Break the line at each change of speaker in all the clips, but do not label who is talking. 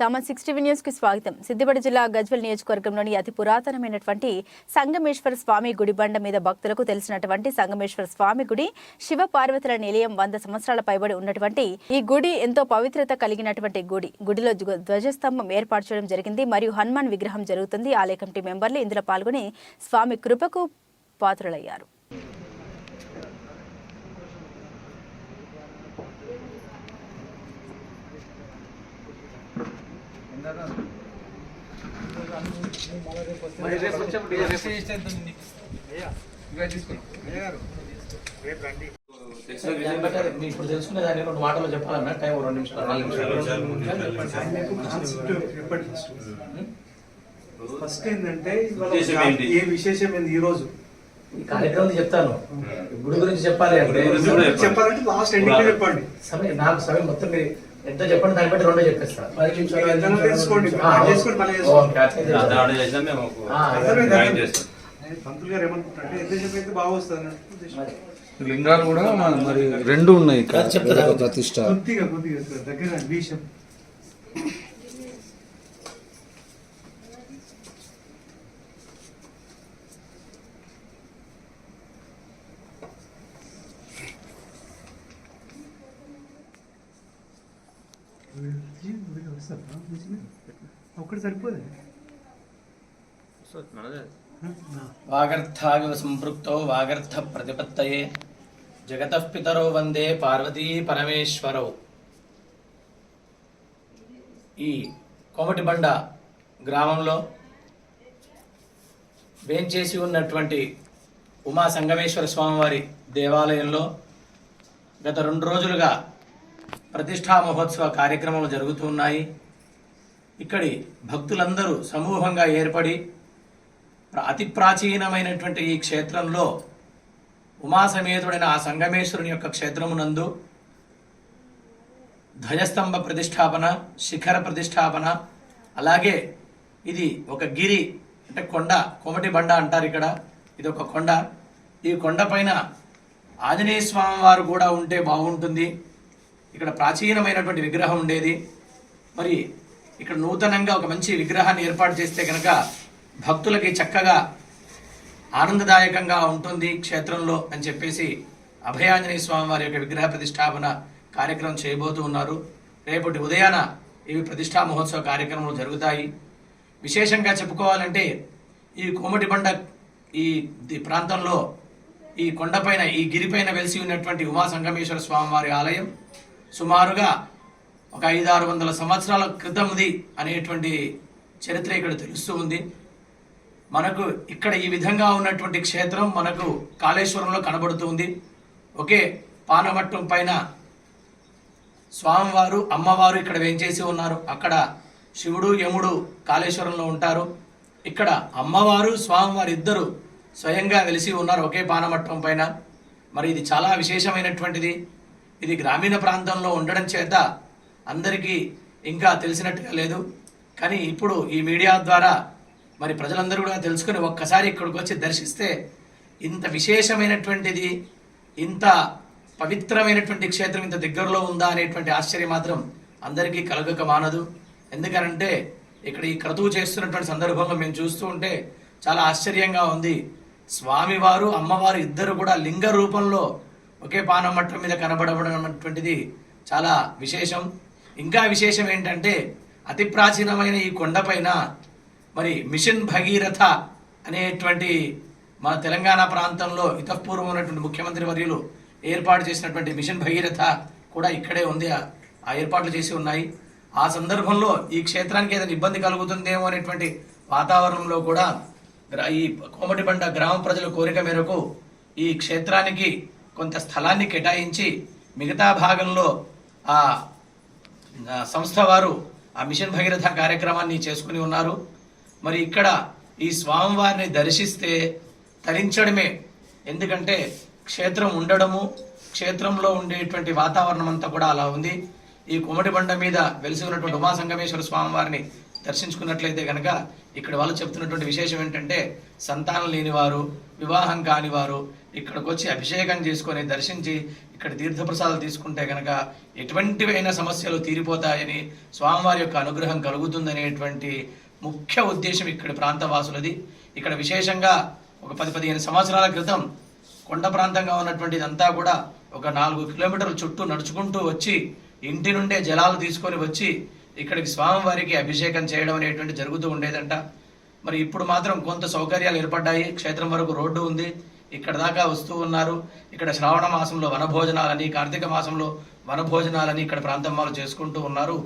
సామన్ six TV న్యూస్కి స్వాగతం. సిద్దిపేట జిల్లా గజ్వెల్ నియోజకవర్గంలోని అతి పురాతనమైనటువంటి సంగమేశ్వర స్వామి గుడి బండ మీద భక్తులకు తెలిసినటువంటి సంగమేశ్వర స్వామి గుడి శివ పార్వతుల నిలయం వంద సంవత్సరాల పైబడి ఉన్నటువంటి ఈ గుడి ఎంతో పవిత్రత కలిగినటువంటి గుడి. గుడిలో ధ్వజస్తంభం ఏర్పాటు చేయడం జరిగింది. మరియు హనుమాన్ విగ్రహం జరుగుతుంది. ఆలయ కమిటీ మెంబర్లు ఇందులో పాల్గొని స్వామి కృపకు పాత్రులయ్యారు
మరి రేపు వచ్చేప్పుడు ఇక రేపు ఇక తీసుకున్నాం.
దాన్ని బట్టి అది మీరు ఇప్పుడు తెలుసుకునే దాన్ని రెండు మాటలు చెప్పాలన్నా టైం రెండు నిమిషాలు నాలుగు నిమిషాలు.
ఫస్ట్. ఏంటంటే? ఏ విశేషం ఏంది ఈ రోజు?
ఈ కార్యక్రమం చెప్తాను. గుడి గురించి చెప్పాలి అంటే.
చెప్పాలంటే లాస్ట్ ఎండింగ్ చెప్పండి.
సమయం నాకు సమయం మొత్తం మీరు ఎంత చెప్పండి దాన్ని బట్టి రెండో పది నిమిషాలు,
చేసుకోండి, మళ్ళీ చేసుకోండి. పంతులు గారు ఏమనుకుంటారంటే బాగా వస్తుంది
లింగాలు కూడా మరి రెండు ఉన్నాయి ప్రతిష్ట.
కొద్దిగా కొద్దిగా దగ్గర విషయం ఒక్కటి సరిపోదు?
వాగర్థావివ సంపృక్తో వాగర్థ ప్రతిపత్తయే. జగతః పితరో వందే పార్వతీ పరమేశ్వరౌ. ఈ కోమటిబండ గ్రామంలో వేంచేసి ఉన్నటువంటి ఉమా సంగమేశ్వర స్వామివారి దేవాలయంలో గత రెండు రోజులుగా ప్రతిష్టా మహోత్సవ కార్యక్రమాలు జరుగుతూ ఉన్నాయి. ఇక్కడి భక్తులందరూ సమూహంగా ఏర్పడి అతి ప్రాచీనమైనటువంటి ఈ క్షేత్రంలో ఉమాసమేతుడైన ఆ సంగమేశ్వరుని యొక్క క్షేత్రమునందు ధ్వజస్తంభ ప్రతిష్టాపన శిఖర ప్రతిష్టాపన అలాగే ఇది ఒక గిరి అంటే కొండ కొమటి బండ అంటారు ఇక్కడ. ఇది ఒక కొండ. ఈ కొండ పైన ఆంజనేయ స్వామి వారు కూడా ఉంటే బాగుంటుంది. ఇక్కడ ప్రాచీనమైనటువంటి విగ్రహం ఉండేది. మరి ఇక్కడ నూతనంగా ఒక మంచి విగ్రహాన్ని ఏర్పాటు చేస్తే కనుక భక్తులకి చక్కగా ఆనందదాయకంగా ఉంటుంది క్షేత్రంలో అని చెప్పేసి అభయాంజనేయ స్వామి వారి యొక్క విగ్రహ ప్రతిష్టాపన కార్యక్రమం చేయబోతూ ఉన్నారు. రేపటి ఉదయాన ఇవి ప్రతిష్టా మహోత్సవ కార్యక్రమాలు జరుగుతాయి. విశేషంగా చెప్పుకోవాలంటే ఈ కోమటిబండ ఈ ప్రాంతంలో ఈ కొండపైన ఈ గిరిపైన వెలిసి ఉన్నటువంటి ఉమా సంగమేశ్వర స్వామి వారి ఆలయం. సుమారుగా ఒక ఐదు ఆరు వందల సంవత్సరాల క్రితంది అనేటువంటి చరిత్ర ఇక్కడ తెలుస్తూ ఉంది. మనకు ఇక్కడ ఈ విధంగా ఉన్నటువంటి క్షేత్రం మనకు కాళేశ్వరంలో కనబడుతుంది ఒకే పానమట్టం పైన స్వామివారు అమ్మవారు ఇక్కడ వేంచేసి ఉన్నారు. అక్కడ శివుడు యముడు కాళేశ్వరంలో ఉంటారు. ఇక్కడ అమ్మవారు స్వామివారు ఇద్దరు స్వయంగా వెలిసి ఉన్నారు ఒకే పానమట్టం పైన. మరి ఇది చాలా విశేషమైనటువంటిది. ఇది గ్రామీణ ప్రాంతంలో ఉండడం చేత అందరికీ ఇంకా తెలిసినట్టుగా లేదు. కానీ ఇప్పుడు ఈ మీడియా ద్వారా మరి ప్రజలందరూ కూడా తెలుసుకుని ఒక్కసారి ఇక్కడికి వచ్చి దర్శిస్తే ఇంత విశేషమైనటువంటిది ఇంత పవిత్రమైనటువంటి క్షేత్రం ఇంత దగ్గరలో ఉందా అనేటువంటి ఆశ్చర్యం మాత్రం అందరికీ కలగక మానదు. ఎందుకనంటే ఇక్కడ ఈ క్రతువు చేస్తున్నటువంటి సందర్భంలో మేము చూస్తూ ఉంటే చాలా ఆశ్చర్యంగా ఉంది. స్వామివారు అమ్మవారు ఇద్దరు కూడా లింగ రూపంలో ఒకే పానం మట్టం మీద కనబడబడినటువంటిది చాలా విశేషం. ఇంకా విశేషం ఏంటంటే అతి ప్రాచీనమైన ఈ కొండపైన మరి మిషన్ భగీరథ అనేటువంటి మన తెలంగాణ ప్రాంతంలో ఇతపూర్వం ఉన్నటువంటి ముఖ్యమంత్రి వర్యులు ఏర్పాటు చేసినటువంటి మిషన్ భగీరథ కూడా ఇక్కడే ఉంది. ఆ- ఏర్పాట్లు చేసి ఉన్నాయి. ఆ సందర్భంలో ఈ క్షేత్రానికి ఏదైనా ఇబ్బంది కలుగుతుందేమో అనేటువంటి వాతావరణంలో కూడా ఈ కోమటిబండ గ్రామ ప్రజల కోరిక మేరకు ఈ క్షేత్రానికి కొంత స్థలాన్ని కేటాయించి మిగతా భాగంలో ఆ సంస్థ వారు ఆ మిషన్ భగీరథ కార్యక్రమాన్ని చేసుకుని ఉన్నారు. మరి ఇక్కడ ఈ స్వామివారిని దర్శిస్తే తరించడమే. ఎందుకంటే క్షేత్రం ఉండడము క్షేత్రంలో ఉండేటువంటి వాతావరణం అంతా కూడా అలా ఉంది. ఈ కుమటి బండ మీద వెలిసి ఉన్నటువంటి ఉమాసంగమేశ్వర స్వామివారిని దర్శించుకున్నట్లయితే కనుక ఇక్కడ వాళ్ళు చెప్తున్నటువంటి విశేషం ఏంటంటే సంతానం లేనివారు వివాహం కానివారు ఇక్కడికి వచ్చి అభిషేకం చేసుకొని దర్శించి ఇక్కడ తీర్థప్రసాదాలు తీసుకుంటే కనుక ఎటువంటివైన సమస్యలు తీరిపోతాయని స్వామివారి యొక్క అనుగ్రహం కలుగుతుందనేటువంటి ముఖ్య ఉద్దేశం ఇక్కడ ప్రాంతవాసులది. ఇక్కడ విశేషంగా ఒక పది పదిహేను సంవత్సరాల క్రితం కొండ ప్రాంతంగా ఉన్నటువంటి ఇదంతా కూడా ఒక నాలుగు కిలోమీటర్ల చుట్టూ నడుచుకుంటూ వచ్చి ఇంటి నుండే జలాలు తీసుకొని వచ్చి ఇక్కడికి స్వామివారికి అభిషేకం చేయడం అనేటువంటి జరుగుతూ ఉండేదంట. మరి ఇప్పుడు మాత్రం కొంత సౌకర్యాలు ఏర్పడ్డాయి. క్షేత్రం వరకు రోడ్డు ఉంది. ఇక్కడ దాకా వస్తూ ఉన్నారు. ఇక్కడ శ్రావణ మాసంలో వనభోజనాలని కార్తీక మాసంలో వనభోజనాలని ఇక్కడ ప్రాంతం వాళ్ళు చేసుకుంటూ ఉన్నారు.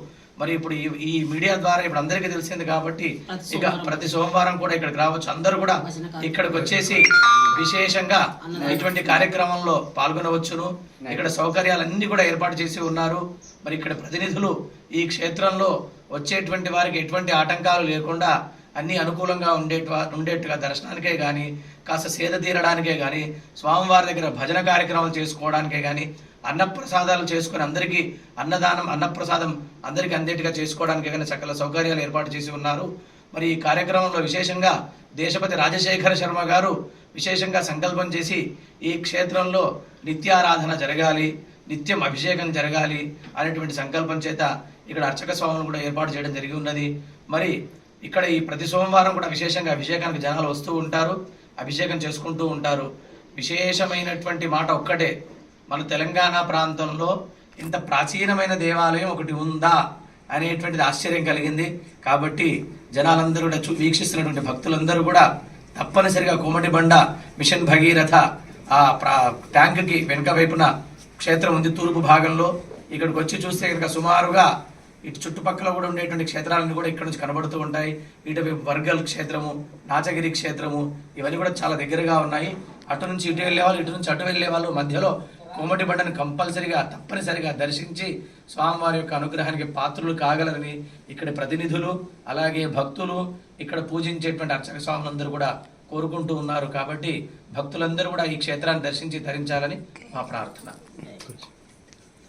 మరి ఇప్పుడు ఈ ఈ మీడియా ద్వారా ఇప్పుడు అందరికీ తెలిసింది కాబట్టి ఇక ప్రతి సోమవారం కూడా ఇక్కడికి రావచ్చు. అందరూ కూడా ఇక్కడికి వచ్చేసి విశేషంగా ఇటువంటి కార్యక్రమంలో పాల్గొనవచ్చును. ఇక్కడ సౌకర్యాలన్నీ కూడా ఏర్పాటు చేసి ఉన్నారు. మరి ఇక్కడ ప్రతినిధులు ఈ క్షేత్రంలో వచ్చేటువంటి వారికి ఎటువంటి ఆటంకాలు లేకుండా అన్ని అనుకూలంగా ఉండే ఉండేట్టుగా దర్శనానికే కానీ కాస్త సేద తీరడానికే కానీ స్వామివారి దగ్గర భజన కార్యక్రమాలు చేసుకోవడానికే కానీ అన్నప్రసాదాలు చేసుకుని అందరికీ అన్నదానం అన్నప్రసాదం అందరికీ అందేట్టుగా చేసుకోవడానికే కానీ సకల సౌకర్యాలు ఏర్పాటు చేసి ఉన్నారు. మరి ఈ కార్యక్రమంలో విశేషంగా దేశపతి రాజశేఖర శర్మ గారు విశేషంగా సంకల్పం చేసి ఈ క్షేత్రంలో నిత్యారాధన జరగాలి నిత్యం అభిషేకం జరగాలి అనేటువంటి సంకల్పం చేత ఇక్కడ అర్చక స్వాములు కూడా ఏర్పాటు చేయడం జరిగి ఉన్నది. మరి ఇక్కడ ఈ ప్రతి సోమవారం కూడా విశేషంగా అభిషేకానికి జనాలు వస్తూ ఉంటారు అభిషేకం చేసుకుంటూ ఉంటారు. విశేషమైనటువంటి మాట ఒక్కటే మన తెలంగాణ ప్రాంతంలో ఇంత ప్రాచీనమైన దేవాలయం ఒకటి ఉందా అనేటువంటిది ఆశ్చర్యం కలిగింది. కాబట్టి జనాలందరూ కూడా చూ- వీక్షిస్తున్నటువంటి భక్తులందరూ కూడా తప్పనిసరిగా కోమటి బండ మిషన్ భగీరథ ఆ ప్రా ట్యాంక్కి వెనుక వైపున క్షేత్రం ఉంది తూర్పు భాగంలో. ఇక్కడికి వచ్చి చూస్తే కనుక సుమారుగా ఇటు చుట్టుపక్కల కూడా ఉండేటువంటి క్షేత్రాలన్నీ కూడా ఇక్కడ నుంచి కనబడుతూ ఉంటాయి. ఇటువైపు వర్గల్ క్షేత్రము నాచగిరి క్షేత్రము ఇవన్నీ కూడా చాలా దగ్గరగా ఉన్నాయి. అటు నుంచి ఇటు వెళ్ళే వాళ్ళు ఇటు నుంచి అటు వెళ్ళే వాళ్ళు మధ్యలో కోమటి బండను కంపల్సరిగా తప్పనిసరిగా దర్శించి స్వామివారి యొక్క అనుగ్రహానికి పాత్రులు కాగలరని ఇక్కడ ప్రతినిధులు అలాగే భక్తులు ఇక్కడ పూజించేటువంటి అర్చక స్వాములందరూ కూడా కోరుకుంటూ ఉన్నారు. కాబట్టి భక్తులందరూ కూడా ఈ క్షేత్రాన్ని దర్శించి ధరించాలని మా ప్రార్థన.